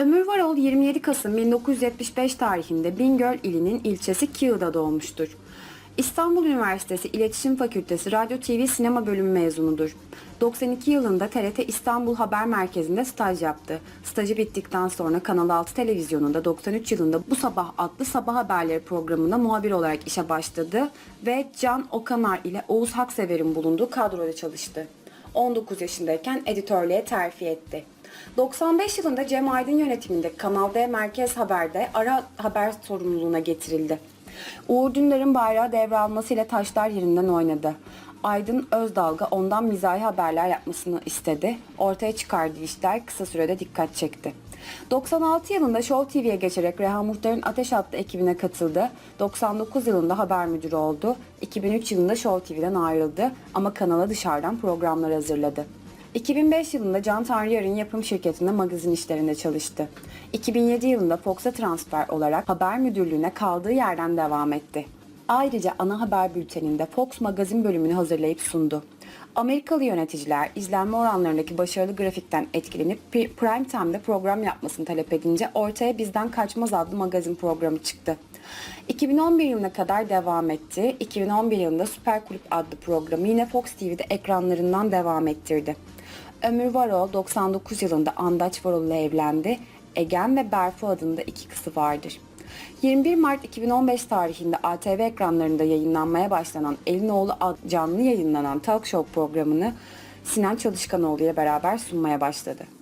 Ömür Varol 27 Kasım 1975 tarihinde Bingöl ilinin ilçesi Kiğ'da doğmuştur. İstanbul Üniversitesi İletişim Fakültesi Radyo TV Sinema Bölümü mezunudur. 92 yılında TRT İstanbul Haber Merkezi'nde staj yaptı. Stajı bittikten sonra Kanal 6 televizyonunda 93 yılında Bu Sabah adlı sabah haberleri programına muhabir olarak işe başladı ve Can Okanar ile Oğuz Haksever'in bulunduğu kadroda çalıştı. 19 yaşındayken editörlüğe terfi etti. 95 yılında Cem Aydın yönetiminde Kanal D Merkez Haber'de ara haber sorumluluğuna getirildi. Uğur Dündar'ın bayrağı devralmasıyla taşlar yerinden oynadı. Aydın Özdalga ondan mizahi haberler yapmasını istedi. Ortaya çıkardığı işler kısa sürede dikkat çekti. 96 yılında Show TV'ye geçerek Reha Muhtar'ın Ateş adlı ekibine katıldı. 99 yılında haber müdürü oldu. 2003 yılında Show TV'den ayrıldı ama kanala dışarıdan programlar hazırladı. 2005 yılında Can Tanrıyar'ın yapım şirketinde magazin işlerinde çalıştı. 2007 yılında Fox'a transfer olarak haber müdürlüğüne kaldığı yerden devam etti. Ayrıca ana haber bülteninde Fox magazin bölümünü hazırlayıp sundu. Amerikalı yöneticiler izlenme oranlarındaki başarılı grafikten etkilenip Pri- Prime Time'de program yapmasını talep edince ortaya Bizden Kaçmaz adlı magazin programı çıktı. 2011 yılına kadar devam etti. 2011 yılında Süper Kulüp adlı programı yine Fox TV'de ekranlarından devam ettirdi. Ömür Varol 99 yılında Andaç Varol ile evlendi. Egen ve Berfu adında iki kızı vardır. 21 Mart 2015 tarihinde ATV ekranlarında yayınlanmaya başlanan Elinoğlu canlı yayınlanan talk show programını Sinan Çalışkanoğlu ile beraber sunmaya başladı.